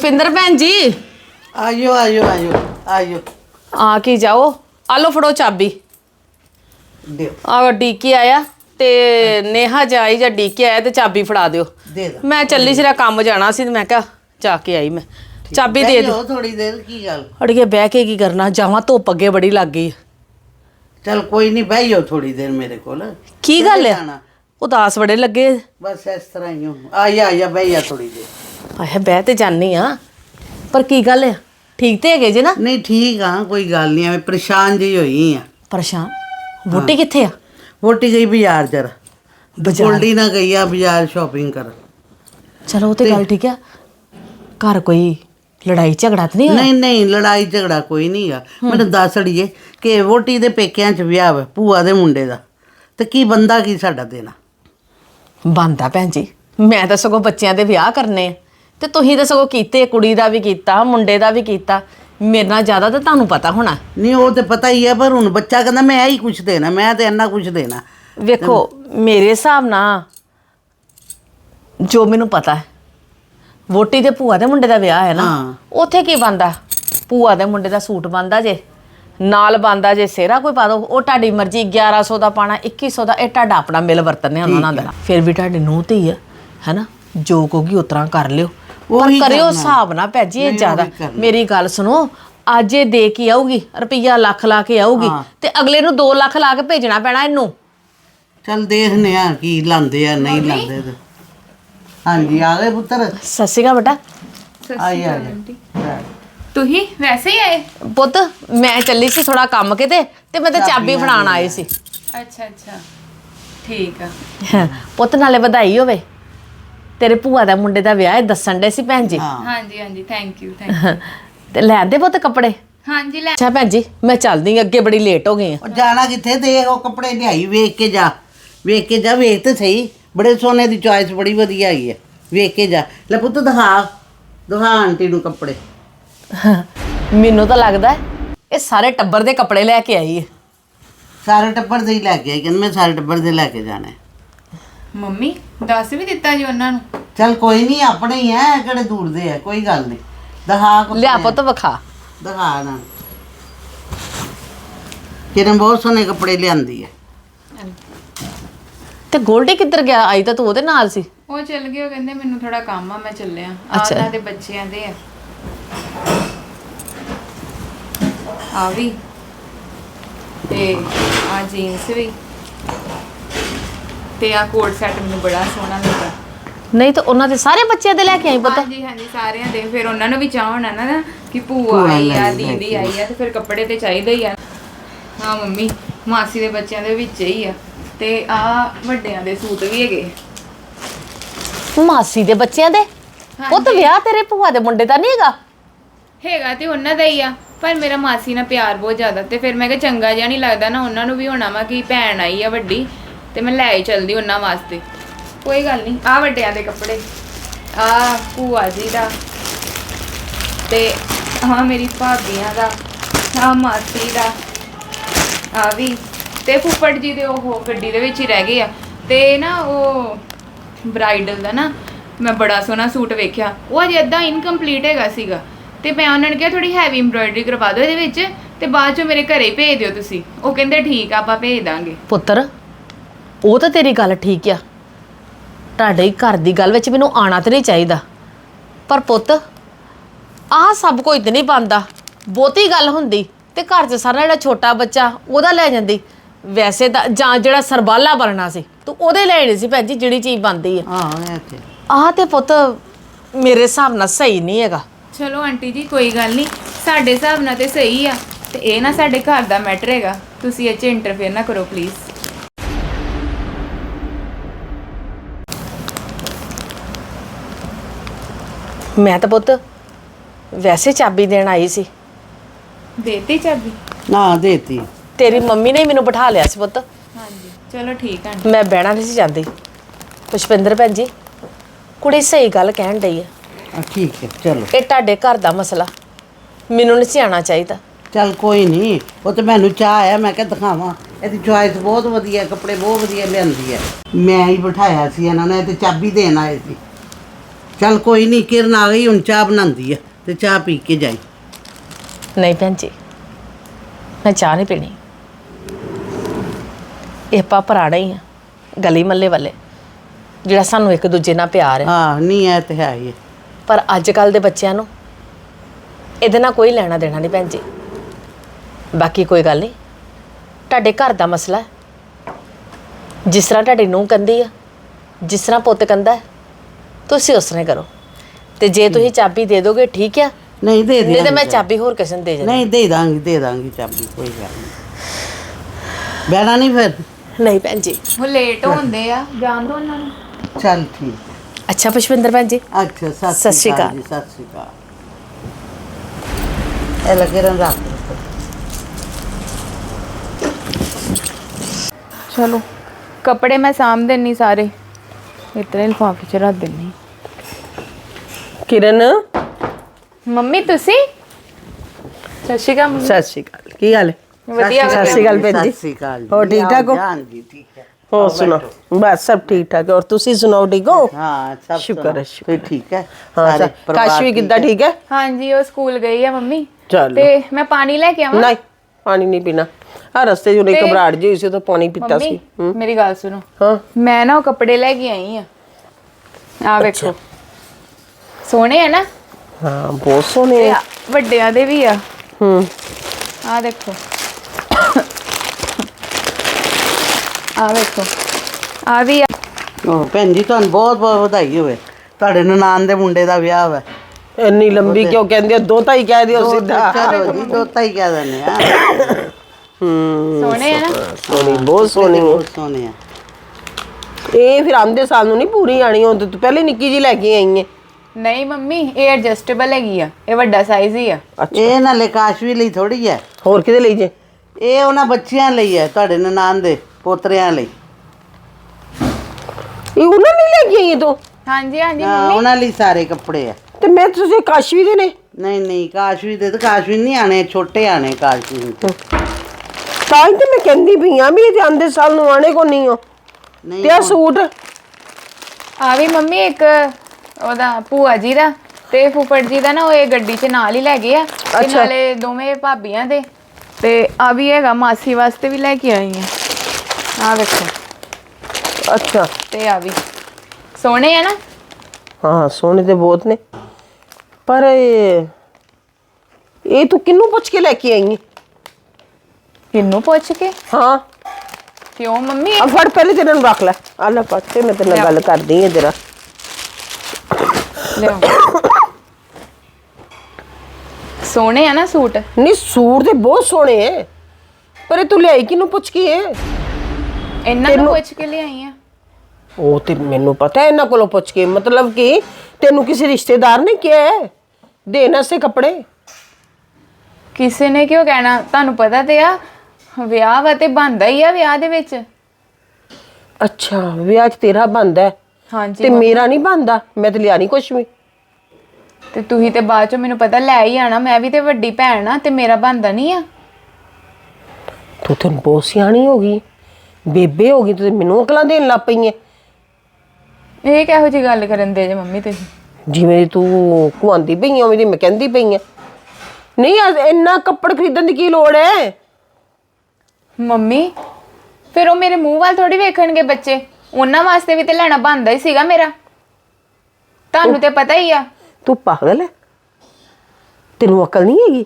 ਪੁਸ਼ਪਿੰਦਰ ਭੈਣ ਜੀ। ਆਇਓ ਆਇਓ ਆਇਓ ਆਇਓ। ਆ ਕੀ ਜਾਓ। ਆ ਫੜੋ ਚਾਬੀ। ਦਿਓ। ਆ ਡੀਕੇ ਆਇਆ ਤੇ ਨੇਹਾ ਜਾਈ ਜਾਂ ਡੀਕੇ ਆਇਆ ਤੇ ਚਾਬੀ ਫੜਾ ਦਿਓ। ਦੇ ਦੋ ਮੈਂ ਚੱਲੀ ਸੀ ਕੰਮ ਜਾਣਾ ਸੀ ਤੇ ਮੈਂ ਕਿਹਾ ਜਾ ਕੇ ਆਈ ਮੈਂ। ਚਾਬੀ ਦੇ ਦਿਓ। ਥੋੜੀ ਦੇਰ ਕੀ ਗੱਲ? ਅੜੀਏ ਬਹਿ ਕੇ ਕੀ ਕਰਨਾ? ਜਾਵਾਂ ਧੁੱਪ ਅੱਗੇ ਬੜੀ ਲੱਗ ਗਈ। ਚਲ ਕੋਈ ਨਹੀਂ ਬਹਿਓ ਥੋੜੀ ਦੇਰ ਮੇਰੇ ਕੋਲ। ਕੀ ਗੱਲ ਜਾਣਾ। ਉਦਾਸ ਬੜੇ ਲੱਗੇ। ਬਸ ਇਸ ਤਰ੍ਹਾਂ ਹੀ ਹੋ। ਆਇਆ ਆਇਆ ਬਹਿਆ ਥੋੜੀ ਦੇਰ। ਆਏ ਬਹਿ ਤੇ ਜਾਨੀ ਆ। ਪਰ ਕੀ ਗੱਲ ਆ? ਠੀਕ ਤੇ ਹੈਗੇ ਜੇ ਨਾ? ਨਹੀਂ ਠੀਕ ਆ ਕੋਈ ਗੱਲ ਨਹੀਂ ਐਵੇਂ ਪਰੇਸ਼ਾਨ ਜਿਹੀ ਹੋਈ ਆ। ਪਰੇਸ਼ਾਨ? ਬੁੱਟੀ ਕਿੱਥੇ ਆ? ਵੋਟੀ ਗਈ ਬਾਜ਼ਾਰ ਜਰ। ਬਾਜ਼ਾਰ? ਗੋਲਡੀ ਨਾ ਗਈ ਆ ਬਾਜ਼ਾਰ ਸ਼ਾਪਿੰਗ ਕਰ ਚਲੋ ਉਹ ਤੇ ਗੱਲ ਠੀਕ ਆ। ਘਰ ਕੋਈ ਲੜਾਈ ਝਗੜਾ ਤੇ ਨਹੀਂ ਹੋਇਆ? ਨਹੀਂ ਨਹੀਂ ਲੜਾਈ ਝਗੜਾ ਕੋਈ ਨਹੀਂ ਆ। ਮੈਨੂੰ ਦੱਸ ਅੜੀਏ ਕਿ ਵੋਟੀ ਦੇ ਪੇਕਿਆਂ 'ਚ ਵਿਆਹ ਵਾ ਭੂਆ ਦੇ ਮੁੰਡੇ ਦਾ। ਤੇ ਕੀ ਬੰਦਾ ਕੀ ਸਾਡਾ ਦੇਣਾ? ਬੰਦਾ ਭੈਣ ਜੀ ਮੈਂ ਤਾਂ ਸਗੋਂ ਬੱਚਿਆਂ ਦੇ ਵਿਆਹ ਕਰਨੇ ਆ। ਤੇ ਤੁਸੀਂ ਤਾਂ ਸਗੋਂ ਕੀਤੇ ਕੁੜੀ ਦਾ ਵੀ ਕੀਤਾ ਮੁੰਡੇ ਦਾ ਵੀ ਕੀਤਾ। ਮੇਰੇ ਨਾਲ ਜ਼ਿਆਦਾ ਤਾਂ ਤੁਹਾਨੂੰ ਪਤਾ ਹੋਣਾ। ਨਹੀਂ ਉਹ ਤੇ ਪਤਾ ਹੀ ਆ ਪਰ ਹੁਣ ਬੱਚਾ ਕਹਿੰਦਾ ਮੈਂ ਹੀ ਕੁਝ ਦੇਣਾ ਮੈਂ ਤੇ ਇੰਨਾ ਕੁਝ ਦੇਣਾ। ਵੇਖੋ ਮੇਰੇ ਹਿਸਾਬ ਨਾਲ ਜੋ ਮੈਨੂੰ ਪਤਾ ਹੈ ਵੋਟੀ ਦੇ ਭੂਆ ਦੇ ਮੁੰਡੇ ਦਾ ਵਿਆਹ ਹੈ ਨਾ ਹਾਂ। ਉੱਥੇ ਕੀ ਬੰਦਾ ਭੂਆ ਦੇ ਮੁੰਡੇ ਦਾ ਸੂਟ ਬੰਦਾ ਜੇ ਨਾਲ ਬੰਦਾ ਜੇ ਸੇਰਾ ਕੋਈ ਪਾ ਦੋ। ਉਹ ਤੁਹਾਡੀ ਮਰਜ਼ੀ 1100 ਦਾ ਪਾਣਾ 2100 ਦਾ ਇਹ ਤੁਹਾਡਾ ਆਪਣਾ ਮਿਲ ਵਰਤਨੇ ਉਹਨਾਂ ਦਾ। ਫਿਰ ਵੀ ਤੁਹਾਡੀ ਨੂੰਹ ਧੀ ਹੈ ਹੈਨਾ ਜੋ ਕੋਗੀ ਉਤਰਾ ਕਰ ਲਿਓ। ਪਰ ਉਹੀ ਕਰਿਓ ਕਰਨਾ। ਹਿਸਾਬ ਨਾ ਭੈਜੀ ਇਹ ਨਹੀਂ, ਜ਼ਿਆਦਾ। ਉਹੀ ਕਰਨਾ। ਮੇਰੀ ਗੱਲ ਸੁਣੋ ਅੱਜ ਇਹ ਦੇ ਕੇ ਆਊਗੀ ਰੁਪਈਆ ਲੱਖ ਲਾ ਕੇ ਆਊਗੀ ਹਾਂ। ਤੇ ਅਗਲੇ ਨੂੰ 2 ਲੱਖ ਲਾ ਕੇ ਭੇਜਣਾ ਪੈਣਾ ਇਹਨੂੰ। ਚੱਲ ਦੇਖਨੇ ਆ ਕੀ ਲਾਂਦੇ ਆ ਨਹੀਂ ਲਾਂਦੇ ਤੇ। ਹਾਂਜੀ ਆ ਗਏ ਪੁੱਤਰ। ਸਤਿ ਸ਼੍ਰੀ ਅਕਾਲ ਬੇਟਾ। ਆਈ ਆ ਗਏ। ਤੁਸੀਂ ਵੈਸੇ ਹੀ ਆਏ? ਪੁੱਤ ਮੈਂ ਚੱਲੀ ਸੀ ਥੋੜਾ ਕੰਮ ਕਿਤੇ ਤੇ ਮੈਂ ਤੇ ਚਾਬੀ ਫੜਾਉਣ ਆਈ। ਸੀ। ਅੱਛਾ ਅੱਛਾ। ਠੀਕ ਆ। ਪੁੱਤ ਨਾਲੇ ਵਧਾਈ ਹੋਵੇ। ਤੇਰੇ ਭੂਆ ਦਾ ਮੁੰਡੇ ਦਾ ਵਿਆਹ ਹੈ ਦੱਸਣ ਦੇ ਸੀ ਭੈਣ ਜੀ? ਹਾਂ। ਹਾਂਜੀ ਹਾਂਜੀ ਥੈਂਕ ਯੂ ਥੈਂਕ ਤੇ ਲੈ ਦੇ ਪੁੱਤ ਕੱਪੜੇ? ਹਾਂਜੀ ਲੈ। ਅੱਛਾ ਭੈਣ ਜੀ ਮੈਂ ਚੱਲਦੀ ਹਾਂ, ਅੱਗੇ ਬੜੀ ਲੇਟ ਹੋ ਗਈ ਆ ਉਹ ਜਾਣਾ ਕਿੱਥੇ ਦੇਖ ਉਹ ਕੱਪੜੇ ਲਿਆਈ ਵੇਖ ਕੇ ਜਾ। ਵੇਖ ਕੇ ਜਾ ਵੇਖ ਤੇ ਸਹੀ। ਬੜੇ ਸੋਨੇ ਦੀ ਚੋਇਸ ਬੜੀ ਵਧੀਆ ਹੈਗੀ ਹੈ ਵੇਖ ਕੇ ਜਾ। ਲੈ ਪੁੱਤ ਦਿਖਾ। ਦਿਖਾ ਆਂਟੀ ਨੂੰ ਕੱਪੜੇ। ਮੈਨੂੰ ਤਾਂ ਲੱਗਦਾ ਹੈ, ਇਹ ਸਾਰੇ ਟੱਬਰ ਦੇ ਕੱਪੜੇ ਲੈ ਕੇ ਆਈ ਹੈ। ਸਾਰੇ ਟੱਬਰ ਦੇ ਹੀ ਲੈ ਕੇ ਆਈ। ਕਹਿੰਦੇ ਮੈਂ ਸਾਰੇ ਟੱਬਰ ਦੇ ਲੈ ਕੇ ਜਾਣਾ। ਹੈ। ਮੰਮੀ ਦੱਸ ਵੀ ਦਿੱਤਾ ਜੀ ਉਹਨਾਂ ਨੂੰ। ਚੱਲ ਕੋਈ ਨਹੀਂ ਆਪਣੇ ਹੀ ਐ ਕਿਹੜੇ ਦੂਰ ਦੇ ਆ ਕੋਈ ਗੱਲ ਨਹੀਂ ਦਿਖਾ ਕੱਪੜੇ। ਲਿਆ ਪੁੱਤ ਵਿਖਾ। ਦਿਖਾ ਨਾ। ਕਿਰਨ ਬਹੁਤ ਸੋਹਣੇ ਕੱਪੜੇ ਲਿਆਂਦੀ ਹੈ ਤੇ ਗੋਲਡੀ ਕਿੱਧਰ ਗਿਆ? ਆਈ ਤਾਂ ਤੂੰ ਉਹਦੇ ਨਾਲ ਸੀ। ਉਹ ਚੱਲ ਗਏ ਉਹ ਕਹਿੰਦੇ ਮੈਨੂੰ ਥੋੜਾ ਕੰਮ ਆ ਮੈਂ ਚੱਲਿਆ। ਆ ਅੱਛਾ। ਉਹਨਾਂ ਦੇ ਬੱਚਿਆਂ ਦੇ ਆ। ਆ ਵੀ। ਤੇ ਆ ਜੀਨਸ ਵੀ। ਤੇ ਆ ਕੋਟ ਸੈਟ ਮੈਨੂੰ ਬੜਾ ਸੋਹਣਾ ਲੱਗਾ। ਨਹੀਂ ਤਾਂ ਉਹਨਾਂ ਦੇ ਸਾਰੇ ਬੱਚਿਆਂ ਦੇ ਲੈ ਕੇ ਆਈ ਪੁੱਤ? ਹਾਂਜੀ ਹਾਂਜੀ ਸਾਰਿਆਂ ਦੇ। ਫਿਰ ਉਹਨਾਂ ਨੂੰ ਵੀ ਚਾਹ ਹੋਣਾ ਨਾ ਕਿ ਭੂਆ ਆਈ ਆ ਦੀਦੀ ਆਈ ਆ। ਤੇ ਫਿਰ ਕੱਪੜੇ ਤੇ ਚਾਹੀਦੇ ਹੀ ਆ। ਹਾਂ ਮੰਮੀ ਮਾਸੀ ਦੇ ਬੱਚਿਆਂ ਦੇ ਵਿੱਚ ਹੀ ਆ। ਤੇ ਆ ਵੱਡਿਆਂ ਦੇ ਸੂਟ ਵੀ ਹੈਗੇ। ਮਾਸੀ ਦੇ ਬੱਚਿਆਂ ਦੇ? ਪੁੱਤ ਹਾਂਜੀ। ਵਿਆਹ ਤੇਰੇ ਭੂਆ ਦੇ ਮੁੰਡੇ ਦਾ ਨਹੀਂ ਹੈਗਾ? ਹੈਗਾ ਤੇ ਉਹਨਾਂ ਦਾ ਹੀ ਆ ਪਰ ਮੇਰਾ ਮਾਸੀ ਨਾਲ ਪਿਆਰ ਬਹੁਤ ਜ਼ਿਆਦਾ ਤੇ ਫਿਰ ਮੈਂ ਕਿਹਾ ਚੰਗਾ ਜਿਹਾ ਨਹੀਂ ਲੱਗਦਾ ਨਾ ਉਹਨਾਂ ਨੂੰ ਵੀ ਹੋਣਾ ਵਾ ਕਿ ਭੈਣ ਆਈ ਆ ਵੱਡੀ। ਤੇ ਮੈਂ ਲੈ ਹੀ ਚੱਲਦੀ ਉਹਨਾਂ ਵਾਸਤੇ। ਕੋਈ ਗੱਲ ਨਹੀਂ ਆ ਵੱਡਿਆਂ ਦੇ ਕੱਪੜੇ। ਆ ਭੂਆ ਜੀ ਦਾ। ਤੇ ਆ ਮੇਰੀ ਭਾਬੀਆਂ ਦਾ ਆ ਮਾਸੀ ਦਾ ਆ ਵੀ। ਤੇ ਫੁੱਫੜ ਜੀ ਦੇ ਉਹ ਗੱਡੀ ਦੇ ਵਿੱਚ ਹੀ ਰਹਿ ਗਏ ਆ। ਤੇ ਨਾ ਉਹ ਬ੍ਰਾਈਡਲ ਦਾ ਨਾ ਮੈਂ ਬੜਾ ਸੋਹਣਾ ਸੂਟ ਵੇਖਿਆ। ਉਹ ਅਜੇ ਅੱਧਾ ਇਨਕੰਪਲੀਟ ਹੈਗਾ ਸੀਗਾ। ਤੇ ਮੈਂ ਉਹਨਾਂ ਨੂੰ ਕਿਹਾ ਥੋੜੀ ਹੈਵੀ ਐਮਬ੍ਰਾਇਡਰੀ ਕਰਵਾ ਦਿਓ ਇਹਦੇ ਵਿੱਚ ਤੇ ਬਾਅਦ ਚੋਂ ਮੇਰੇ ਘਰੇ ਭੇਜ ਦਿਓ ਤੁਸੀਂ। ਉਹ ਕਹਿੰਦੇ, ਠੀਕ ਆ, ਆਪਾਂ ਭੇਜ ਦਾਂਗੇ। ਪੁੱਤਰ ਉਹ ਤਾਂ ਤੇਰੀ ਗੱਲ ਠੀਕ ਆ। ਤੁਹਾਡੇ ਘਰ ਦੀ ਗੱਲ ਵਿੱਚ ਮੈਨੂੰ ਆਣਾ ਤੇ ਨਹੀਂ ਚਾਹੀਦਾ। ਪਰ ਪੁੱਤ ਆਹ ਸਭ ਕੁਝ ਤੇ ਨਹੀਂ ਬੰਦਾ ਬਹੁਤੀ ਗੱਲ ਹੁੰਦੀ ਤੇ ਘਰ 'ਚ ਸਾਰਾ ਜਿਹੜਾ ਛੋਟਾ ਬੱਚਾ ਉਹਦਾ ਲੈ ਜਾਂਦੀ। ਵੈਸੇ ਤਾਂ ਜਾਂ ਜਿਹੜਾ ਸਰਬਾਲਾ ਬਣਨਾ ਸੀ ਤੂੰ ਉਹਦੇ ਲੈਣੀ ਸੀ ਭੈਣ ਜੀ ਜਿਹੜੀ ਚੀਜ਼ ਬੰਦੀ ਆ। ਹਾਂ ਇਹ ਤੇ। ਆਹ ਤੇ ਪੁੱਤ ਮੇਰੇ ਹਿਸਾਬ ਨਾਲ ਸਹੀ ਨਹੀਂ ਹੈਗਾ। ਚਲੋ ਆਂਟੀ ਜੀ ਕੋਈ ਗੱਲ ਨਹੀਂ। ਸਾਡੇ ਹਿਸਾਬ ਨਾਲ ਤੇ ਸਹੀ ਆ ਤੇ ਇਹ ਨਾ ਸਾਡੇ ਘਰ ਦਾ ਮੈਟਰ ਹੈਗਾ। ਤੁਸੀਂ ਇਹ 'ਚ ਇੰਟਰਫੇਅਰ ਨਾ ਕਰੋ ਪਲੀਜ਼ ਮੈਂ ਤਾਂ ਪੁੱਤ ਵੈਸੇ ਚਾਬੀ ਦੇਣ ਆਈ ਸੀ। ਦੇਤੀ ਚਾਬੀ? ਨਾ ਦੇਤੀ। ਤੇਰੀ ਮੰਮੀ ਨੇ ਹੀ ਮੈਨੂੰ ਬਿਠਾ ਲਿਆ ਸੀ ਪੁੱਤ। ਹਾਂਜੀ ਚਲੋ ਠੀਕ ਆ। ਮੈਂ ਬਹਿਣਾ ਨਹੀਂ ਸੀ ਜਾਂਦੀ। ਪੁਸ਼ਪਿੰਦਰ ਭੈਣ ਜੀ ਕੁੜੀ ਸਹੀ ਗੱਲ ਕਹਿਣ ਡਈ ਹੈ ਆ ਠੀਕ ਹੈ ਚਲੋ। ਇਹ ਤੁਹਾਡੇ ਘਰ ਦਾ ਮਸਲਾ। ਮੈਨੂੰ ਨਹੀਂ ਸੀ ਆਉਣਾ ਚਾਹੀਦਾ। ਚੱਲ ਕੋਈ ਨਹੀਂ ਉਹ ਤੇ ਮੈਨੂੰ ਚਾਹ ਆਇਆ ਮੈਂ ਕਿਹਾ ਦਿਖਾਵਾਂ। ਇਹਦੀ ਚੋਇਸ ਬਹੁਤ ਵਧੀਆ ਕੱਪੜੇ ਬਹੁਤ ਵਧੀਆ ਲਿਆਂਦੀ ਹੈ। ਮੈਂ ਹੀ ਬਿਠਾਇਆ ਸੀ ਇਹਨਾਂ ਨੇ ਤੇ ਚਾਬੀ ਦੇਣ ਆਏ ਸੀ। ਚੱਲ ਕੋਈ ਨਹੀਂ ਕਿਰਨ ਆ ਗਈ ਹੁਣ ਚਾਹ ਬਣਾਉਂਦੀ ਆ ਤੇ ਚਾਹ ਪੀ ਕੇ ਜਾਈ। ਨਹੀਂ ਭੈਣ ਜੀ ਮੈਂ ਚਾਹ ਨਹੀਂ ਪੀਣੀ। ਇਹ ਆਪਾਂ ਪੁਰਾਣਾ ਹੀ ਆ ਗਲੀ ਮੱਲੇ ਵਾਲੇ ਜਿਹੜਾ ਸਾਨੂੰ ਇੱਕ ਦੂਜੇ ਨਾਲ ਪਿਆਰ ਹੈ ਹਾਂ ਨਹੀਂ ਐ ਤੇ ਹੈ ਹੀ ਹੈ। ਪਰ ਅੱਜ ਕੱਲ ਦੇ ਬੱਚਿਆਂ ਨੂੰ ਇਹਦੇ ਨਾਲ ਕੋਈ ਲੈਣਾ ਦੇਣਾ ਨਹੀਂ ਭੈਣ ਜੀ। ਬਾਕੀ ਕੋਈ ਗੱਲ ਨਹੀਂ ਤੁਹਾਡੇ ਘਰ ਦਾ ਮਸਲਾ ਹੈ। ਜਿਸ ਤਰ੍ਹਾਂ ਤੁਹਾਡੀ ਨੂੰਹ ਕੰਦੀ ਆ ਜਿਸ ਤਰ੍ਹਾਂ ਪੁੱਤ ਕੰਦਾ ਹੈ ਤੁਸੀਂ ਉਸ ਤਰ੍ਹਾਂ ਹੀ ਕਰੋ ਤੇ ਜੇ ਤੁਸੀਂ ਚਾਬੀ ਦੇ ਦੋਗੇ ਠੀਕ ਆ ਨਹੀਂ ਦੇ ਦੇ ਨਹੀਂ ਤੇ ਮੈਂ ਚਾਬੀ ਹੋਰ ਕਿਸੇ ਨੂੰ ਦੇ ਜਾਣੀ ਨਹੀਂ ਦੇ ਦਾਂਗੀ ਦੇ ਦਾਂਗੀ ਚਾਬੀ ਕੋਈ ਗੱਲ ਨਹੀਂ ਬਹਿਣਾ ਨਹੀਂ ਫਿਰ ਨਹੀਂ ਭੈਣ ਜੀ ਉਹ ਲੇਟ ਹੁੰਦੇ ਆ ਜਾਣ ਦੋ ਉਹਨਾਂ ਨੂੰ ਚੱਲ ਠੀਕ ਅੱਛਾ ਪੁਸ਼ਪਿੰਦਰ ਭੈਣ ਜੀ ਅੱਛਾ ਸਤਿ ਸਤਿ ਸ਼੍ਰੀ ਅਕਾਲ। ਜੀ ਸਤਿ ਸ਼੍ਰੀ ਅਕਾਲ ਇਹ ਲੱਗੇ ਰਨ ਰੱਖ ਦਿੱਤਾ। ਚਲੋ ਕੱਪੜੇ ਮੈਂ ਸਾਂਭ ਦੇਣੀ ਸਾਰੇ ਇਤਨੇ ਲਿਫਾਫੇ ਚ ਰੱਖ ਦੇਣੀ ਕਿਰਨ? ਮੰਮੀ ਤੁਸੀਂ? ਸਤਿ ਸ਼੍ਰੀ ਅਕਾਲ ਮੰਮੀ। ਸਤਿ ਸ਼੍ਰੀ ਅਕਾਲ। ਕੀ ਹਾਲ ਹੈ? ਵਧੀਆ ਸਤਿ ਸ਼੍ਰੀ ਅਕਾਲ ਭੈਣ ਜੀ। ਸਤਿ ਸ਼੍ਰੀ ਅਕਾਲ। ਹੋਰ ਠੀਕ ਠਾਕ ਹੋ? ਹਾਂ ਜੀ ਠੀਕ ਹੈ। ਹੋਰ ਸੁਣੋ ਬਸ ਸਭ ਠੀਕ ਠਾਕ। ਹੈ ਔਰ ਤੁਸੀਂ ਸੁਣਾਓ ਠੀਕ ਹੋ? ਹਾਂ ਸਭ ਸ਼ੁਕਰ ਸੁਣਾਓ। ਹੈ, ਸ਼ੁਕਰ। ਤੁਸੀਂ ਠੀਕ ਹੈ? ਹਾਂ ਸਾਰੇ ਸਰ ਪਰਿਵਾਰ ਕਾਸ਼ਵੀ ਕਿੱਦਾਂ ਠੀਕ ਹੈ? ਹਾਂਜੀ ਉਹ ਸਕੂਲ ਗਈ ਆ ਮੰਮੀ। ਚਲੋ। ਤੇ ਮੈਂ ਪਾਣੀ ਲੈ ਕੇ ਆਵਾਂ? ਨਹੀਂ ਪਾਣੀ ਨਹੀਂ ਪੀਣਾ। ਆ ਰਸਤੇ 'ਚ ਉਹਨੇ ਤੇ- ਘਬਰਾਹਟ ਜਿਹੀ ਹੋਈ ਸੀ ਤਾਂ ਪਾਣੀ ਪੀਤਾ ਸੀ। ਮੇਰੀ ਗੱਲ ਸੁਣੋ। ਹਾਂ। ਮੈਂ ਨਾ ਉਹ ਕੱਪੜੇ ਲੈ ਕੇ ਆਈ ਆ। ਆ ਵੇਖੋ। ਸੋਹਣੇ ਆ ਨਾ? ਹਾਂ ਬਹੁਤ ਸੋਹਣੇ ਤੇ ਆ ਵੱਡਿਆਂ ਦੇ ਵੀ ਆ। ਹੂੰ। ਆ ਦੇਖੋ। ਆ ਵੇਖੋ ਆ ਵੀ ਆ। ਉਹ ਭੈਣ ਜੀ ਤੁਹਾਨੂੰ ਬਹੁਤ ਬਹੁਤ ਵਧਾਈ ਹੋਵੇ। ਤੁਹਾਡੇ ਨਨਾਣ ਦੇ ਮੁੰਡੇ ਦਾ ਵਿਆਹ ਹੋਇਆ ਇੰਨੀ ਲੰਬੀ ਕਿਉਂ ਕਹਿੰਦੇ ਹੋ? ਦੋਤਾ ਹੀ ਕਹਿ ਦਿਓ ਸਿੱਧਾ। ਚਲੋ ਜੀ ਦੋਤਾ ਹੀ ਕਹਿ ਦਿੰਦੇ ਆ। ਹੂੰ ਸੋਹਣੇ ਆ ਨਾ? ਸੋਹਣੀ ਬਹੁਤ ਸੋਹਣੀ। ਹੈ ਬਹੁਤ ਸੋਹਣੇ ਆ। ਇਹ ਫਿਰ ਆਂਦੇ ਸਾਲ ਨੂੰ ਨਹੀਂ ਪੂਰੀ ਆਣੀ ਉਹ ਤੂੰ ਪਹਿਲੇ ਨਿੱਕੀ ਜੀ ਲੈ ਕੇ ਆਈ ਹੈ ਨਹੀਂ ਮੰਮੀ ਇਹ ਐਡਜਸਟੇਬਲ ਹੈਗੀ ਆ ਇਹ ਵੱਡਾ ਸਾਈਜ਼ ਹੀ ਆ। ਇਹ ਨਾਲੇ ਕਾਸ਼ਵੀ ਲਈ ਥੋੜੀ ਹੈ। ਹੋਰ ਕਿਹਦੇ ਲਈ ਜੇ? ਇਹ ਉਹਨਾਂ ਬੱਚਿਆਂ ਲਈ ਹੈ ਤੁਹਾਡੇ ਨਨਾਣ ਦੇ ਪੋਤਰਿਆਂ ਲਈ। ਇਹ ਉਹਨਾਂ ਲਈ ਲੈ ਕੇ ਆਈ ਹੈ ਤੂੰ? ਹਾਂਜੀ ਹਾਂਜੀ ਹਾਂ ਉਹਨਾਂ ਲਈ ਸਾਰੇ ਕੱਪੜੇ ਆ। ਤੇ ਮੈਂ ਤੁਸੀਂ ਕਾਸ਼ਵੀ ਦੇ ਨੇ? ਨਹੀਂ ਨਹੀਂ ਕਾਸ਼ਵੀ ਦੇ ਤਾਂ ਕਾਸ਼ਵੀ ਨਹੀਂ ਆਣੇ ਛੋਟੇ ਆਣੇ ਕਾਸ਼ਵੀ ਨੂੰ ਤਾਂ। ਤਾਂ ਹੀ ਤੇ ਮੈਂ ਕਹਿੰਦੀ ਪਈ ਆ ਵੀ ਇਹ ਆਂਦੇ ਸਾਲ ਨੂੰ ਆਣੇ ਕੋ ਨਹੀਂ ਹੋ ਨਹੀਂ ਤੇ ਆ ਸੂਟ? ਆ ਵੀ ਮੰਮੀ ਇੱਕ ਉਹਦਾ ਭੂਆ ਜੀ ਦਾ ਤੇ ਫੁੱਫੜ ਜੀ ਦਾ ਨਾ ਉਹ ਇਹ ਗੱਡੀ 'ਚ ਨਾਲ ਹੀ ਲੈ ਗਏ ਆ ਤੇ ਅੱਛਾ। ਨਾਲੇ ਦੋਵੇਂ ਭਾਬੀਆਂ ਦੇ। ਤੇ ਆ ਵੀ ਹੈਗਾ ਮਾਸੀ ਵਾਸਤੇ ਵੀ ਲੈ ਕੇ ਆਈ ਆ। ਆ ਵੇਖੋ। ਅੱਛਾ। ਤੇ ਆ ਵੀ। ਸੋਹਣੇ ਆ ਨਾ? ਹਾਂ ਸੋਹਣੇ ਤੇ ਬਹੁਤ ਨੇ। ਪਰ ਇਹ ਇਹ ਤੂੰ ਕਿੰਨੂੰ ਪੁੱਛ ਕੇ ਲੈ ਕੇ ਆਈ ਹੈ ਕਿੰਨੂੰ ਪੁੱਛ ਕੇ? ਹਾਂ। ਕਿਉਂ ਮੰਮੀ? ਆ ਫੜ ਪਹਿਲੇ ਤੇਰੇ ਨੂੰ ਰੱਖ ਲੈ। ਆ ਲੈ ਤੇ ਮੈਂ ਤੇਰੇ ਨਾਲ ਗੱਲ ਕਰਦੀ ਹਾਂ ਜਰਾ। ਲਿਓ। ਸੋਹਣੇ ਆ ਨਾ ਸੂਟ? ਨਹੀਂ ਸੂਟ ਤੇ ਬਹੁਤ ਸੋਹਣੇ ਪਰ ਇਹ ਤੂੰ ਲਿਆਈ ਕਿਨੂੰ ਪੁੱਛ ਕੇ ਹੈ ਇਹਨਾਂ ਨੂੰ ਪੁੱਛ ਕੇ ਲਿਆਈ ਆ। ਉਹ ਤੇ ਮੈਨੂੰ ਪਤਾ ਹੈ ਇਹਨਾਂ ਕੋਲੋਂ ਪੁੱਛ ਕੇ। ਮਤਲਬ ਕਿ ਤੈਨੂੰ ਕਿਸੇ ਰਿਸ਼ਤੇਦਾਰ ਨੇ ਕਿਹਾ ਹੈ ਦੇਣ ਵਾਸਤੇ ਕੱਪੜੇ। ਕਿਸੇ ਨੇ ਕਿਉਂ ਕਹਿਣਾ? ਤੁਹਾਨੂੰ ਪਤਾ ਤੇ ਆ ਵਿਆਹ ਵਾ ਤੇ ਬੰਦਾ ਹੀ ਆ ਵਿਆਹ ਦੇ ਵਿੱਚ। ਅੱਛਾ ਵਿਆਹ 'ਚ ਤੇਰਾ ਬੰਦਾ ਹੈ ਹਾਂਜੀ ਤੇ ਮੇਰਾ ਨਹੀਂ ਬੰਦਾ ਮੈਂ ਤੇ ਲਿਆ ਨਹੀਂ ਕੁਛ ਵੀ। ਤੇ ਤੁਸੀਂ ਤੇ ਬਾਅਦ ਚੋਂ ਮੈਨੂੰ ਪਤਾ ਲੈ ਹੀ ਆਣਾ ਮੈਂ ਵੀ ਤੇ ਵੱਡੀ ਭੈਣ ਆ ਤੇ ਮੇਰਾ ਬੰਦਾ ਨਹੀਂ ਆ। ਤੂੰ ਤਾਂ ਬਹੁਤ ਸਿਆਣੀ ਹੋ ਗਈ। ਬੇਬੇ ਹੋ ਗਈ ਤੂੰ ਤੇ ਮੈਨੂੰ ਅਕਲਾਂ ਦੇਣ ਲੱਗ ਪਈ ਹੈ ਇਹ ਕਿਹੋ ਜੀ ਗੱਲ ਕਰਨ ਦੇ ਜੇ ਮੰਮੀ ਤੁਸੀਂ? ਜਿਵੇਂ ਤੂੰ ਕੁਆਂਦੀ ਪਈ ਆਂ ਉਵੇਂ ਦੀ ਮੈਂ ਕਹਿੰਦੀ ਪਈ ਆਂ। ਨਹੀਂ ਇੰਨਾ ਕੱਪੜ ਖਰੀਦਣ ਦੀ ਕੀ ਲੋੜ ਹੈ ਮੰਮੀ ਫਿਰ ਉਹ ਮੇਰੇ ਮੂੰਹ ਵੱਲ ਥੋੜੀ ਵੇਖਣਗੇ ਬੱਚੇ। ਉਹਨਾਂ ਵਾਸਤੇ ਵੀ ਤੇ ਲੈਣਾ ਬੰਦਾ ਹੀ ਸੀਗਾ ਮੇਰਾ। ਤੁਹਾਨੂੰ ਤੇ ਪਤਾ ਹੀ ਆ। ਤੂੰ ਪਾਗਲ ਹੈ ਤੈਨੂੰ ਅਕਲ ਨਹੀਂ ਹੈਗੀ?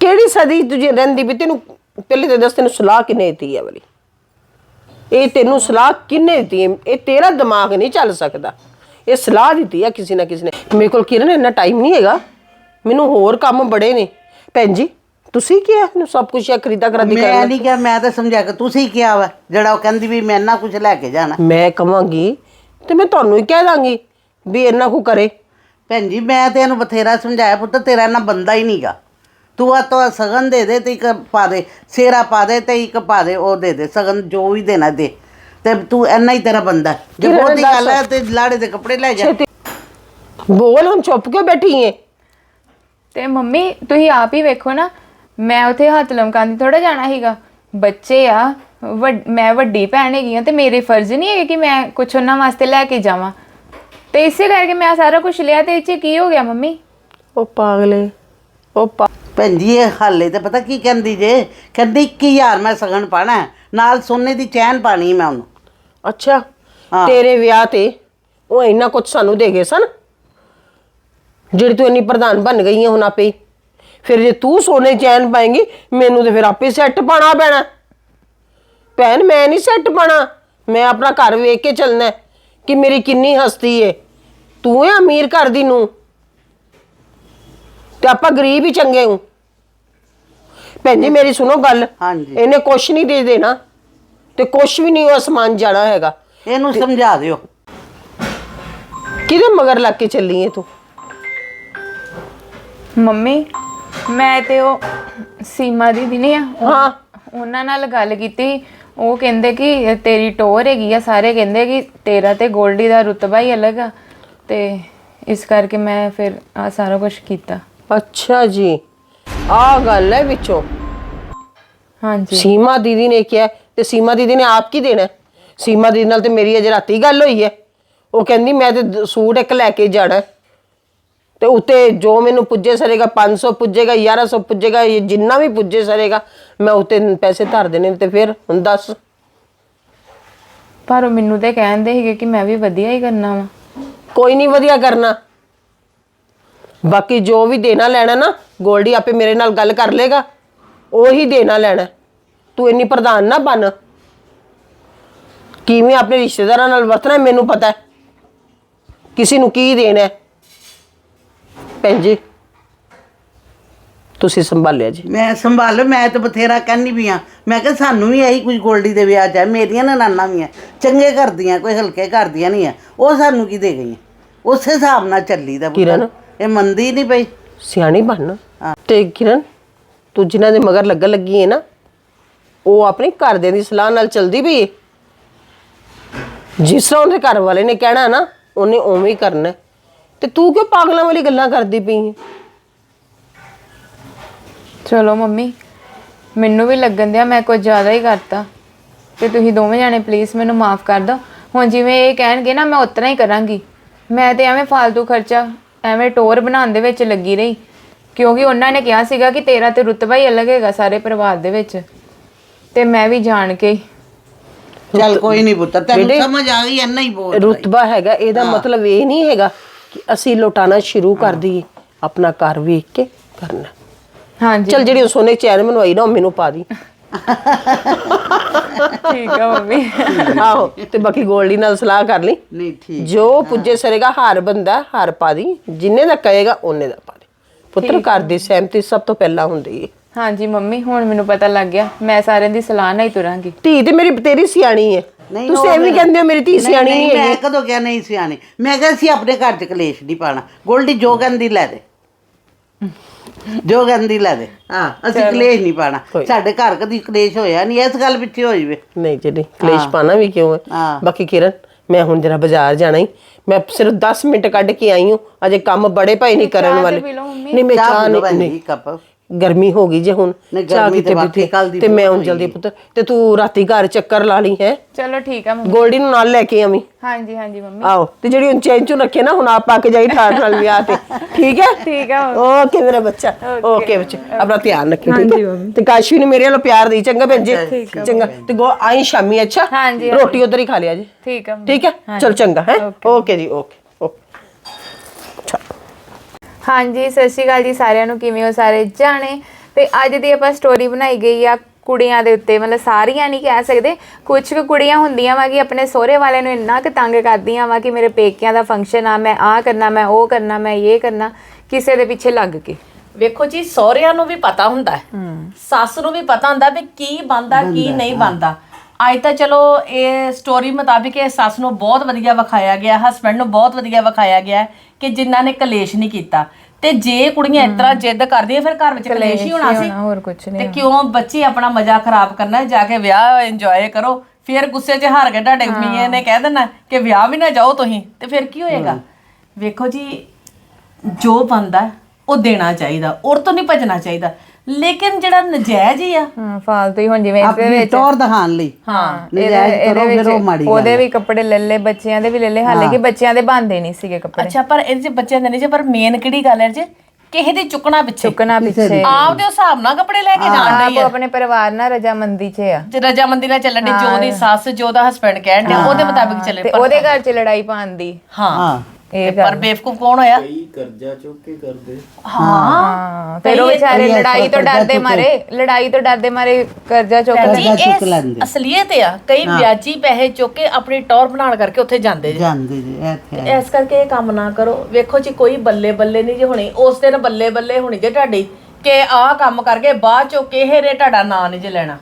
ਕਿਹੜੀ ਸਦੀ ਤੁਝੇ ਰਹਿੰਦੀ ਵੀ ਤੈਨੂੰ ਪਹਿਲੇ ਤੇ ਦੱਸ ਤੈਨੂੰ ਸਲਾਹ ਕਿਨੇ ਦਿੱਤੀ ਹੈ ਵਾਲੀ? ਇਹ ਤੈਨੂੰ ਸਲਾਹ ਕਿਨੇ ਦਿੱਤੀ? ਹੈ ਇਹ ਤੇਰਾ ਦਿਮਾਗ ਨਹੀਂ ਚੱਲ ਸਕਦਾ। ਇਹ ਸਲਾਹ ਦਿੱਤੀ ਹੈ ਕਿਸੇ ਨਾ ਕਿਸੇ ਨੇ। ਮੇਰੇ ਕੋਲ ਕਿਰਨ ਇੰਨਾ ਟਾਈਮ ਨਹੀਂ ਹੈਗਾ। ਮੈਨੂੰ ਹੋਰ ਕੰਮ ਬੜੇ ਨੇ। ਭੈਣ ਜੀ ਤੁਸੀਂ ਕੀ ਹੈ ਇਹਨੂੰ ਸਭ ਕੁਝ ਇਹ ਖਰੀਦਾ ਕਰਾਦੀ ਮੈਂ ਨਹੀਂ ਕਿਹਾ ਮੈਂ ਤਾਂ ਸਮਝਿਆ ਕਿ ਤੁਸੀਂ ਕਿਹਾ ਵਾ ਜਿਹੜਾ ਉਹ ਕਹਿੰਦੀ ਵੀ ਮੈਂ ਨਾ ਕੁਝ ਲੈ ਕੇ ਜਾਣਾ। ਮੈਂ ਕਵਾਂਗੀ ਤੇ ਮੈਂ ਤੁਹਾਨੂੰ ਹੀ ਕਹਿ ਦਾਂਗੀ ਵੀ ਇੰਨਾ ਕੁ ਕਰੇ। ਭੈਣ ਜੀ ਮੈਂ ਤੇ ਇਹਨੂੰ ਬਥੇਰਾ ਸਮਝਾਇਆ ਪੁੱਤ ਤੇਰਾ ਨਾ ਬੰਦਾ ਹੀ ਨਹੀਂਗਾ ਤੂੰ ਆ ਤੋਂ ਸਗਨ ਦੇ ਦੇ ਤੇ ਇੱਕ ਪਾ ਦੇ ਸੇਰਾ ਪਾ ਦੇ ਤੇ ਇੱਕ ਪਾ ਦੇ ਉਹ ਦੇ ਦੇ ਸਗਨ ਜੋ ਵੀ ਦੇਣਾ ਦੇ। ਤੇ ਤੂੰ ਇੰਨਾ ਹੀ ਤੇਰਾ ਬੰਦਾ। ਜੇ ਬਹੁਤੀ। ਗੱਲ ਹੈ ਤੇ ਲਾੜੇ ਦੇ ਕੱਪੜੇ ਲੈ ਜਾ। ਬੋਲ ਹੁਣ ਚੁੱਪ ਕਿਉਂ ਬੈਠੀ ਏ? ਤੇ ਮੰਮੀ ਤੁਸੀਂ ਆਪ ਹੀ ਵੇਖੋ ਨਾ ਮੈਂ ਉਥੇ ਹੱਥ ਲਮਕਾਉਂਦੀ ਥੋੜਾ ਜਾਣਾ ਸੀਗਾ। ਬੱਚੇ ਆ ਵੱਡ- ਮੈਂ ਵੱਡੀ ਭੈਣ ਹੈਗੀ ਆ ਤੇ ਮੇਰੇ ਫਰਜ਼ ਨਹੀਂ ਹੈਗੇ ਕਿ ਮੈਂ ਕੁਝ ਉਹਨਾਂ ਵਾਸਤੇ ਲੈ ਕੇ ਜਾਵਾਂ। ਤੇ ਇਸੇ ਕਰਕੇ ਮੈਂ ਆਹ ਸਾਰਾ ਕੁਝ ਲਿਆ ਤੇ ਇਹ 'ਚ ਕੀ ਹੋ ਗਿਆ ਮੰਮੀ? ਉਹ ਪਾਗਲੇ ਉਹ ਪਾ ਭੈਣ ਜੀ ਇਹ ਹਾਲੇ ਤੇ ਪਤਾ ਕੀ ਕਹਿੰਦੀ ਜੇ? ਕਹਿੰਦੀ 21000 ਮੈਂ ਸਗਨ ਪਾਣਾ ਨਾਲ ਸੋਨੇ ਦੀ ਚੈਨ ਪਾਣੀ ਮੈਂ ਉਹਨੂੰ। ਅੱਛਾ ਹਾਂ। ਤੇਰੇ ਵਿਆਹ ਤੇ ਉਹ ਇੰਨਾ ਕੁਝ ਸਾਨੂੰ ਦੇ ਗਏ ਸਨ? ਜਿਹੜੀ ਤੂੰ ਇੰਨੀ ਪ੍ਰਧਾਨ ਬਣ ਗਈ ਹੈ ਹੁਣ ਆਪੇ ਹੀ। ਫਿਰ ਜੇ ਤੂੰ ਸੋਨੇ ਚੈਨ ਪਾਏਂਗੀ ਮੈਨੂੰ ਤੇ ਫਿਰ ਆਪੇ ਸੈੱਟ ਪਾਣਾ ਪੈਣਾ। ਭੈਣ ਮੈਂ ਨਹੀਂ ਸੈੱਟ ਪਾਣਾ ਮੈਂ ਆਪਣਾ ਘਰ ਵੇਖ ਕੇ ਚੱਲਣਾ ਹੈ ਕਿ ਮੇਰੀ ਕਿੰਨੀ ਹਸਤੀ ਏ। ਤੂੰ ਹੈ ਅਮੀਰ ਘਰ ਦੀ ਨੂੰ ਤੇ ਆਪਾਂ ਗਰੀਬ ਹੀ ਚੰਗੇ ਹੂੰ। ਭੈਣ ਜੀ ਮੇਰੀ ਸੁਣੋ ਗੱਲ। ਹਾਂਜੀ। ਇਹਨੇ ਕੁਛ ਨਹੀਂ ਦੇ ਦੇਣਾ। ਤੇ ਕੁਛ ਵੀ ਨਹੀਂ ਉਹ ਅਸਮਾਨ ਜਾਣਾ ਹੈਗਾ। ਇਹਨੂੰ ਸਮਝਾ ਦਿਓ। ਕਿਹਦੇ ਮਗਰ ਲੱਗ ਕੇ ਚੱਲੀ ਏ ਤੂੰ? ਮੰਮੀ ਮੈਂ ਤੇ ਉਹ ਸੀਮਾ ਦੀਦੀ ਨੇ ਹਾਂ। ਉਹਨਾਂ ਨਾਲ ਗੱਲ ਕੀਤੀ। ਉਹ ਕਹਿੰਦੇ ਕਿ ਤੇਰੀ ਟੋਰ ਹੈਗੀ ਆ ਸਾਰੇ ਕਹਿੰਦੇ ਕਿ ਤੇਰਾ ਤੇ ਗੋਲਡੀ ਦਾ ਰੁਤਬਾ ਹੀ ਅਲੱਗ ਆ। ਤੇ ਇਸ ਕਰਕੇ ਮੈਂ ਫਿਰ ਆ ਸਾਰਾ ਕੁਝ ਕੀਤਾ। ਅੱਛਾ ਜੀ। ਆ ਗੱਲ ਹੈ ਵਿੱਚੋਂ। ਹਾਂਜੀ। ਸੀਮਾ ਦੀਦੀ ਨੇ ਕਿਹਾ ਤੇ ਸੀਮਾ ਦੀਦੀ ਨੇ ਆਪ ਕੀ ਦੇਣਾ? ਹੈ? ਸੀਮਾ ਦੀਦੀ ਨਾਲ ਤੇ ਮੇਰੀ ਅਜੇ ਰਾਤੀ ਗੱਲ ਹੋਈ ਹੈ। ਉਹ ਕਹਿੰਦੀ ਮੈਂ ਤੇ ਦ- ਸੂਟ ਇੱਕ ਲੈ ਕੇ ਜਾਣਾ ਹੈ। ਤੇ ਉੱਤੇ ਜੋ ਮੈਨੂੰ ਪੁੱਜੇ ਸਰੇਗਾ 500 ਪੁੱਜੇਗਾ 1100 ਪੁੱਜੇਗਾ ਇਹ ਜਿੰਨਾ ਵੀ ਪੁੱਜੇ ਸਰੇਗਾ ਮੈਂ ਉੱਤੇ ਪੈਸੇ ਧਰ ਦੇਣੇ ਤੇ ਫਿਰ ਹੁਣ ਦੱਸ। ਪਰ ਉਹ ਮੈਨੂੰ ਤੇ ਕਹਿੰਦੇ ਸੀਗੇ ਕਿ ਮੈਂ ਵੀ ਵਧੀਆ ਹੀ ਕਰਨਾ ਵਾ। ਕੋਈ ਨਹੀਂ ਵਧੀਆ ਕਰਨਾ। ਬਾਕੀ ਜੋ ਵੀ ਦੇਣਾ ਲੈਣਾ ਨਾ ਗੋਲਡੀ ਆਪੇ ਮੇਰੇ ਨਾਲ ਗੱਲ ਕਰ ਲੇਗਾ। ਉਹੀ ਦੇਣਾ ਲੈਣਾ। ਤੂੰ ਇੰਨੀ ਪ੍ਰਧਾਨ ਨਾ ਬਣ। ਕਿਵੇਂ ਆਪਣੇ ਰਿਸ਼ਤੇਦਾਰਾਂ ਨਾਲ ਵਰਤਣਾ ਮੈਨੂੰ ਪਤਾ ਹੈ। ਕਿਸੇ ਨੂੰ ਕੀ ਦੇਣਾ ਹੈ। ਭੈਣ ਜੀ। ਤੁਸੀਂ ਸੰਭਾਲਿਆ ਜੀ। ਮੈਂ ਸੰਭਾਲ ਮੈਂ ਤਾਂ ਬਥੇਰਾ ਕਹਿੰਦੀ ਵੀ ਆ ਮੈਂ ਕਿਹਾ ਸਾਨੂੰ ਵੀ ਇਹੀ ਕੁਝ ਗੋਲਡੀ ਦੇ ਵਿਆਹ ਚ ਹੈ ਮੇਰੀਆਂ ਨਨਾਨਾ ਵੀ ਆ। ਚੰਗੇ ਕਰਦੀਆਂ ਕੋਈ ਹਲਕੇ ਕਰਦੀਆਂ ਨਹੀਂ ਆ। ਉਹ ਸਾਨੂੰ ਕੀ ਦੇ ਗਈਆਂ? ਉਸੇ ਹਿਸਾਬ ਨਾਲ ਚੱਲੀਦਾ ਪੁੱਤ। ਕਿਰਨ? ਇਹ ਮੰਦੀ ਨਹੀਂ ਪਈ। ਸਿਆਣੀ ਬਣ ਤੇ ਕਿਰਨ ਤੂੰ ਜਿਨ੍ਹਾਂ ਦੇ ਮਗਰ ਲੱਗਣ ਲੱਗੀ ਹੈ ਨਾ ਉਹ ਆਪਣੇ ਘਰਦਿਆਂ ਦੀ ਸਲਾਹ ਨਾਲ ਚਲਦੀ ਹੈ ਜਿਸ ਤਰ੍ਹਾਂ ਉਹਦੇ ਘਰ ਵਾਲੇ ਨੇ ਕਹਿਣਾ ਨਾ ਉਹਨੇ ਉਵੇਂ ਹੀ ਕਰਨਾ। ਹੈ। ਤੇ ਤੂੰ ਕਿਉਂ ਪਾਗਲਾਂ ਵਾਲੀ ਗੱਲਾਂ ਕਰਦੀ ਪਈ ਹੈ ਚਲੋ ਮੰਮੀ ਮੈਨੂੰ ਵੀ ਲੱਗਣ ਦਿਆ ਮੈਂ ਕੁਝ ਜ਼ਿਆਦਾ ਹੀ ਕਰਤਾ। ਤੇ ਤੁਸੀਂ ਦੋਵੇਂ ਜਾਣੇ ਪਲੀਜ਼ ਮੈਨੂੰ ਮਾਫ ਕਰ ਦਿਓ। ਹੁਣ ਜਿਵੇਂ ਇਹ ਕਹਿਣਗੇ ਨਾ ਮੈਂ ਉਤਨਾ ਹੀ ਕਰਾਂਗੀ। ਮੈਂ ਤੇ ਐਵੇਂ ਫालतू ਖਰਚਾ ਐਵੇਂ ਟੋਰ ਬਣਾਉਣ ਦੇ ਵਿੱਚ ਲੱਗੀ ਰਹੀ। ਕਿਉਂਕਿ ਉਹਨਾਂ ਨੇ ਕਿਹਾ ਸੀਗਾ ਕਿ ਤੇਰਾ ਤੇ ਰੁਤਬਾ ਹੀ ਅਲੱਗ ਹੈਗਾ ਸਾਰੇ ਪਰਿਵਾਰ ਦੇ ਵਿੱਚ। ਤੇ ਮੈਂ ਵੀ ਜਾਣ ਕੇ ਚੱਲ ਕੋਈ ਨਹੀਂ ਪੁੱਤ ਤੈਨੂੰ ਸਮਝ ਆ ਗਈ ਇੰਨਾ ਹੀ ਬੋਲ ਰੁਤਬਾ ਹੈਗਾ ਇਹਦਾ ਮਤਲਬ ਇਹ ਨਹੀਂ ਹੈਗਾ ਕਿ ਅਸੀਂ ਲੁਟਾਣਾ ਸ਼ੁਰੂ ਕਰ ਦਈਏ ਆਪਣਾ ਘਰ ਵੇਖ ਕੇ ਕਰਨਾ। ਹਾਂਜੀ। ਚਲ ਜਿਹੜੀ ਉਹ ਸੋਨੇ ਚੈਨ ਬਣਵਾਈ ਨਾ ਉਹ ਮੈਨੂੰ ਪਾ ਦੀ। ਠੀਕ ਆ ਮੰਮੀ। ਆਹੋ ਤੇ ਬਾਕੀ ਗੋਲਡੀ ਨਾਲ ਸਲਾਹ ਕਰ ਲਈ। ਨਹੀਂ ਠੀਕ ਜੋ ਪੁੱਜੇ ਸਰੇਗਾ ਹਾਰ ਬੰਦਾ ਹਾਰ ਪਾ ਦੀ। ਜਿੰਨੇ ਦਾ ਕਹੇਗਾ ਉਹਨੇ ਦਾ ਪਾ ਦੇ। ਪੁੱਤਰ ਘਰ ਦੀ ਸਹਿਮਤੀ ਸਭ ਤੋਂ ਪਹਿਲਾਂ ਹੁੰਦੀ ਹੈ ਹਾਂਜੀ ਮੰਮੀ ਹੁਣ ਮੈਨੂੰ ਪਤਾ ਲੱਗ ਗਿਆ ਮੈਂ ਸਾਰਿਆਂ ਦੀ ਸਲਾਹ ਨਾਲ ਹੀ ਤੁਰਾਂਗੀ। ਧੀ ਤੇ ਮੇਰੀ ਤੇਰੀ ਸਿਆਣੀ ਹੈ ਨਹੀਂ, ਤੁਸੀਂ ਉਹ ਐਵੇਂ ਕਹਿੰਦੇ ਹੋ ਮੇਰੀ ਧੀ ਨਹੀਂ, ਸਿਆਣੀ ਨਹੀਂ, ਨਹੀਂ ਮੈਂ ਹੈਗੀ ਕਦੋਂ ਕਿਹਾ ਨਹੀਂ ਸਿਆਣੀ? ਮੈਂ ਕਿਹਾ ਸੀ ਆਪਣੇ ਘਰ ਚ ਕਲੇਸ਼ ਨਹੀਂ ਪਾਣਾ ਗੋਲਡੀ ਜੋ ਕਹਿੰਦੀ ਲੈ ਦੇ। ਜੋ ਕਹਿੰਦੀ ਲੈ ਦੇ। ਹਾਂ ਅਸੀਂ ਕਲੇਸ਼ ਨਹੀਂ ਪਾਣਾ ਸਾਡੇ ਘਰ ਕਦੀ ਕਲੇਸ਼ ਹੋਇਆ ਨਹੀਂ ਇਸ ਗੱਲ ਪਿੱਛੇ ਹੋ ਜਵੇ। ਨਹੀਂ ਜੀ ਨਹੀਂ ਕਲੇਸ਼ ਪਾਣਾ ਵੀ ਕਿਉਂ ਹੈ? ਹਾਂ। ਬਾਕੀ ਕਿਰਨ ਮੈਂ ਹੁਣ ਜਰਾ ਬਾਜ਼ਾਰ ਜਾਣਾ ਹੀ ਮੈਂ ਸਿਰਫ 10 ਮਿੰਟ ਕੱਢ ਕੇ ਆਈ ਹਾਂ। ਅਜੇ ਕੰਮ ਬੜੇ ਪਏ ਨਹੀਂ ਕਰਨ ਵਾਲੇ। ਨਹੀਂ ਮੈਂ ਚਾਹ ਨਹੀਂ ਨਹੀਂ। ਕੱਪ। ਗਰਮੀ ਹੋ ਗਈ ਜੇ ਹੁਣ ਨਹੀਂ, ਚਾਹ ਗਰਮੀ ਕਿਤੇ ਤੇ ਵਾਕਈ ਪੀਤੀ? ਕੱਲ੍ਹ ਦੀ ਤੇ ਮੈਂ ਹੁਣ ਜਲਦੀ ਪੁੱਤ ਤੇ ਤੂੰ ਰਾਤੀ ਘਰ ਚੱਕਰ ਲਾ ਲਈ ਹੈ? ਚਲੋ ਠੀਕ ਆ ਮੰਮੀ। ਗੋਲਡੀ ਨੂੰ ਨਾਲ ਲੈ ਕੇ ਆਵੀਂ। ਹਾਂਜੀ ਹਾਂਜੀ ਮੰਮੀ। ਆਓ ਤੇ ਜਿਹੜੀ ਹੁਣ ਚੈਨ ਚੋਂ ਰੱਖੇ ਨਾ ਹੁਣ ਆਪ ਪਾ ਕੇ ਜਾਈ ਠਾਠ ਨਾਲ ਵਿਆਹ ਤੇ। ਠੀਕ ਹੈ? ਠੀਕ ਆ ਓਕੇ ਮੇਰਾ ਬੱਚਾ। ਓਕੇ। ਬੱਚਾ ਆਪਣਾ ਧਿਆਨ ਰੱਖੀ ਠੀਕ ਹੈ? ਤੇ ਕਾਸ਼ੀ ਨੂੰ ਮੇਰੇ ਵੱਲੋਂ ਪਿਆਰ ਦੇਈ ਚੰਗਾ ਭੈਣ ਜੀ। ਚੰਗਾ। ਤੇ ਗੋ ਆਈ ਸ਼ਾਮੀ ਅੱਛਾ? ਹਾਂਜੀ, ਰੋਟੀ ਉਧਰ ਹੀ ਖਾ ਲਿਆ ਜੀ। ਠੀਕ ਆ ਮੰਮੀ। ਠੀਕ ਹੈ? ਚਲ ਚੰਗਾ ਹੈ? ਓਕੇ ਜੀ ਓਕੇ ਓਕੇ। ਹਾਂਜੀ ਸਤਿ ਸ਼੍ਰੀ ਅਕਾਲ ਜੀ ਸਾਰਿਆਂ ਨੂੰ ਕਿਵੇਂ ਹੋ ਸਾਰੇ? ਜਾਣੇ। ਤੇ ਅੱਜ ਦੀ ਆਪਾਂ ਸਟੋਰੀ ਬਣਾਈ ਗਈ ਆ ਕੁੜੀਆਂ ਦੇ ਉੱਤੇ ਮਤਲਬ ਸਾਰੀਆਂ ਨਹੀਂ ਕਹਿ ਸਕਦੇ। ਕੁਝ ਕੁ ਕੁੜੀਆਂ ਹੁੰਦੀਆਂ ਵਾ ਕਿ ਆਪਣੇ ਸਹੁਰੇ ਵਾਲਿਆਂ ਨੂੰ ਇੰਨਾ ਕੁ ਤੰਗ ਕਰਦੀਆਂ ਵਾ ਕਿ ਮੇਰੇ ਪੇਕਿਆਂ ਦਾ ਫੰਕਸ਼ਨ ਆ ਮੈਂ ਆਹ ਕਰਨਾ ਮੈਂ ਉਹ ਕਰਨਾ ਮੈਂ ਇਹ ਕਰਨਾ ਕਿਸੇ ਦੇ ਪਿੱਛੇ ਲੱਗ ਕੇ। ਵੇਖੋ ਜੀ ਸਹੁਰਿਆਂ ਨੂੰ ਵੀ ਪਤਾ ਹੁੰਦਾ ਹੈ। ਸੱਸ ਨੂੰ ਵੀ ਪਤਾ ਹੁੰਦਾ ਵੀ ਕੀ ਬੰਦਾ ਕੀ ਨਹੀਂ ਬੰਦਾ ਅੱਜ ਤਾਂ ਚਲੋ ਇਹ ਸਟੋਰੀ ਮੁਤਾਬਿਕ ਇਹ ਸੱਸ ਨੂੰ ਬਹੁਤ ਵਧੀਆ ਵਿਖਾਇਆ ਗਿਆ ਹਸਬੰਡ ਨੂੰ ਬਹੁਤ ਵਧੀਆ ਵਿਖਾਇਆ ਗਿਆ ਕਿ ਜਿਨ੍ਹਾਂ ਨੇ ਕਲੇਸ਼ ਨਹੀਂ ਕੀਤਾ। ਤੇ ਜੇ ਕੁੜੀਆਂ ਇਸ ਤਰ੍ਹਾਂ ਜਿੱਦ ਕਰਦੀਆਂ ਫਿਰ ਘਰ ਵਿੱਚ ਕਲੇਸ਼ ਹੀ ਹੋਣਾ ਸੀ। ਹੋਰ ਕੁਝ ਨਹੀਂ ਤੇ ਕਿਉਂ ਬੱਚੇ ਆਪਣਾ ਮਜ਼ਾ ਖਰਾਬ ਕਰਨਾ ਹੈ? ਜਾ ਕੇ ਵਿਆਹ ਇੰਜੋਏ ਕਰੋ ਫਿਰ ਗੁੱਸੇ 'ਚ ਹਾਰ ਕੇ ਤੁਹਾਡੇ ਮੀਆਂ ਨੇ ਕਹਿ ਦੇਣਾ ਕਿ ਵਿਆਹ ਵੀ ਨਾ ਜਾਓ ਤੁਸੀਂ ਤੇ ਫਿਰ ਕੀ ਹੋਏਗਾ? ਵੇਖੋ ਜੀ ਜੋ ਬੰਦਾ ਉਹ ਦੇਣਾ ਚਾਹੀਦਾ ਔਰ ਤੋਂ ਨਹੀਂ ਭਜਣਾ ਚਾਹੀਦਾ। ਲੇਕਿਨ ਜਿਹੜਾ ਨਜਾਇਜ਼ ਹੀ ਆ। ਹਾਂ ਫਾਲਤੂ ਹੀ ਹੁਣ ਜਿਵੇਂ ਇਹਦੇ ਆਪਣੀ ਵਿੱਚ ਟੌਰ ਦਿਖਾਣ ਲਈ। ਹਾਂ ਨਜਾਇਜ਼ ਕਰੋ ਫਿਰ ਉਹ ਮਾੜੀ ਗੱਲ ਉਹਦੇ ਵੀ ਕੱਪੜੇ ਲੱਲੇ ਬੱਚਿਆਂ ਦੇ ਵੀ ਲੱਲੇ ਹਾਲੇ ਕਿ ਬੱਚਿਆਂ ਦੇ ਬੰਦੇ ਨਹੀਂ ਸੀਗੇ ਕੱਪੜੇ। ਅੱਛਾ ਪਰ ਇਹਦੇ ਚ ਬੱਚਿਆਂ ਦੇ ਨਹੀਂ ਜੇ ਪਰ ਮੇਨ ਕਿਹੜੀ ਗੱਲ ਹੈ ਜੀ? ਕਿਸੇ ਦੀ ਚੁੱਕਣਾ ਪਿੱਛੇ। ਚੁੱਕਣਾ ਪਿੱਛੇ। ਆਪ ਦੇ ਹਿਸਾਬ ਨਾਲ ਕੱਪੜੇ ਲੈ ਕੇ ਜਾਣ ਆਪ ਆਪਣੇ ਪਰਿਵਾਰ ਨਾਲ ਰਜਾਮੰਦੀ 'ਚ ਆ। ਜੇ ਰਜਾਮੰਦੀ ਨਾਲ ਚੱਲਣ ਦੀ ਜੋ ਦੀ ਸੱਸ ਜੋ ਦਾ ਹਸਬੰਡ ਕਹਿਣ ਡਿਆ ਉਹਦੇ ਮੁਤਾਬਿਕ ਚੱਲੇ ਤੇ ਉਹਦੇ ਘਰ 'ਚ ਲੜਾਈ ਪਾਉਣ ਦੀ। ਹਾਂ। ਹਾਂ। ਇਹ ਪਰ ਬੇਵਕੂਫ ਕੌਣ ਹੋਇਆ? ਹਾਂ। ਫਿਰ ਉਹ ਵਿਚਾਰੇ ਲੜਾਈ ਤੋਂ ਡਰਦੇ ਮਾਰੇ ਲੜਾਈ ਤੋਂ ਡਰਦੇ ਮਾਰੇ ਕਰਜ਼ਾ ਚੁੱਕ ਜੀ ਕਰਜ਼ਾ ਚੁੱਕ ਇਹ ਲੈਂਦੇ। ਅਸਲੀਅਤ ਆ। ਕਈ ਵਿਆਜੀ ਪੈਸੇ ਚੁੱਕ ਕੇ ਆਪਣੀ ਟੌਰ ਬਣਾਉਣ ਕਰਕੇ ਉੱਥੇ ਜਾਂਦੇ ਜੀ। ਜਾਂਦੇ ਜੀ ਇਹ ਤੇ ਹੈ। ਇਸ ਕਰਕੇ ਇਹ ਕੰਮ ਨਾ ਕਰੋ। ਵੇਖੋ ਜੀ ਕੋਈ ਬੱਲੇ ਬੱਲੇ ਨਹੀਂ ਜੇ ਹੋਣੀ। ਉਸ ਦਿਨ ਬੱਲੇ ਬੱਲੇ ਹੋਣੀ ਜੇ ਤੁਹਾਡੀ। ਕਿ ਆਹ ਕੰਮ ਕਰਕੇ ਬਾਅਦ ਚੋਂ ਕਿਸੇ ਨੇ ਤੁਹਾਡਾ ਨਾਂ ਨਹੀਂ ਜੇ ਲੈਣਾ।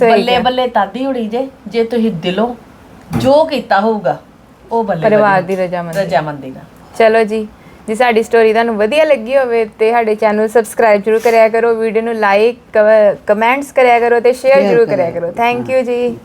ਬੱਲੇ ਬੱਲੇ ਤਾਦੀ ਹੋਣੀ ਜੇ ਜੇ ਤੁਸੀਂ ਦਿਲੋਂ ਜੋ ਕੀਤਾ ਹੋਊਗਾ। ਉਹ ਬੱਲੇ ਪਰਿਵਾਰ ਦੀ ਰਜਾਮੰਦੀ ਰਜਾਮੰਦੀ ਨਾਲ ਚਲੋ ਜੀ ਜੇ ਸਾਡੀ ਸਟੋਰੀ ਤੁਹਾਨੂੰ ਵਧੀਆ ਲੱਗੀ ਹੋਵੇ ਤੇ ਸਾਡੇ ਚੈਨਲ ਸਬਸਕ੍ਰਾਈਬ ਜਰੂਰ ਕਰਿਆ ਕਰੋ ਵੀਡੀਓ ਨੂੰ ਲਾਈਕ ਕਮੈਂਟਸ ਕਰਿਆ ਕਰੋ ਤੇ ਸ਼ੇਅਰ ਜਰੂਰ ਕਰਿਆ ਕਰੋ। ਥੈਂਕ ਯੂ ਜੀ।